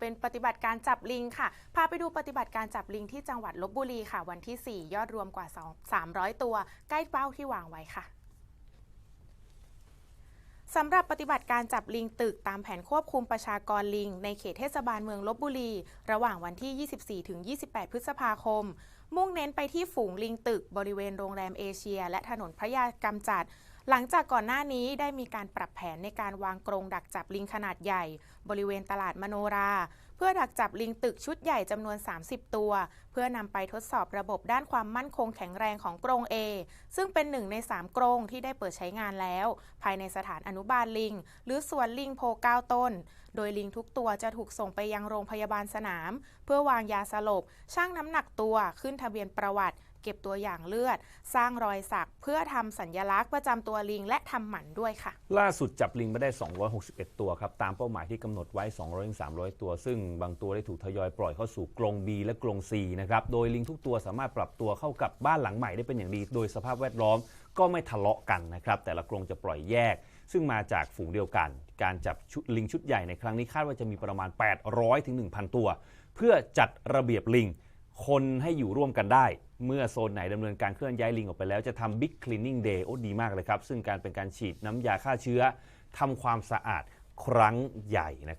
เป็นปฏิบัติการจับลิงค่ะ พาไปดูปฏิบัติการจับลิงที่จังหวัดลบบุรีค่ะ วันที่ 4 ยอดรวมกว่า2 300 ตัว ใกล้เป้าที่วางไว้ค่ะสำหรับปฏิบัติการจับลิงตึกตามแผนควบคุมประชากรลิง ในเขตเทศบาลเมืองลบบุรี ระหว่างวันที่ 24 ถึง 28 พฤษภาคม มุ่งเน้นไปที่ฝูงลิงตึกบริเวณโรงแรมเอเชีย และถนนพระยากำจัด หลังจากก่อนหน้านี้ได้มีการปรับแผนในการวางกรงดักจับลิงขนาดใหญ่ บริเวณตลาดมโนรา เพื่อดักจับลิงตึกชุดใหญ่จำนวน 30 ตัว เพื่อนำไปทดสอบระบบด้านความมั่นคงแข็งแรงของกรง A ซึ่งเป็นหนึ่งใน 3 กรงที่ได้เปิดใช้งานแล้ว ภายในสถานอนุบาลลิง หรือสวนลิงโพเก้าต้น โดยลิงทุกตัวจะถูกส่งไปยังโรงพยาบาลสนาม เพื่อวางยาสลบชั่งน้ำหนักตัวขึ้นทะเบียนประวัติ เก็บตัวอย่างเลือด สร้างรอยสักเพื่อทำสัญญลักษณ์ประจำตัวลิง และทำหมันด้วยค่ะ ล่าสุดจับลิงมาได้ 261 ตัวครับ ตามเป้าหมายที่กำหนดไว้ 200-300 ตัว ซึ่งบางตัวได้ถูกทยอยปล่อยเข้าสู่กรง B และกรง C นะครับโดยลิงทุกตัวสามารถปรับตัวเข้ากับบ้านหลังใหม่ได้เป็นอย่างดี โดยสภาพแวดล้อมก็ไม่ทะเลาะกันนะครับแต่ละกรงจะปล่อยแยก ซึ่งมาจากฝูงเดียวกัน การจับชุดลิงชุดใหญ่ในครั้งนี้คาดว่าจะมีประมาณ 800-1,000 ตัว เพื่อจัดระเบียบลิง คนให้อยู่ร่วมกันได้ เมื่อโซนไหนดำเนินการเคลื่อนย้ายลิงออกไปแล้วจะทำบิ๊กคลีนนิ่งเดย์โอ้ดีมากเลยครับ ซึ่งการเป็นการฉีดน้ำยาฆ่าเชื้อทำความสะอาดครั้งใหญ่นะครับ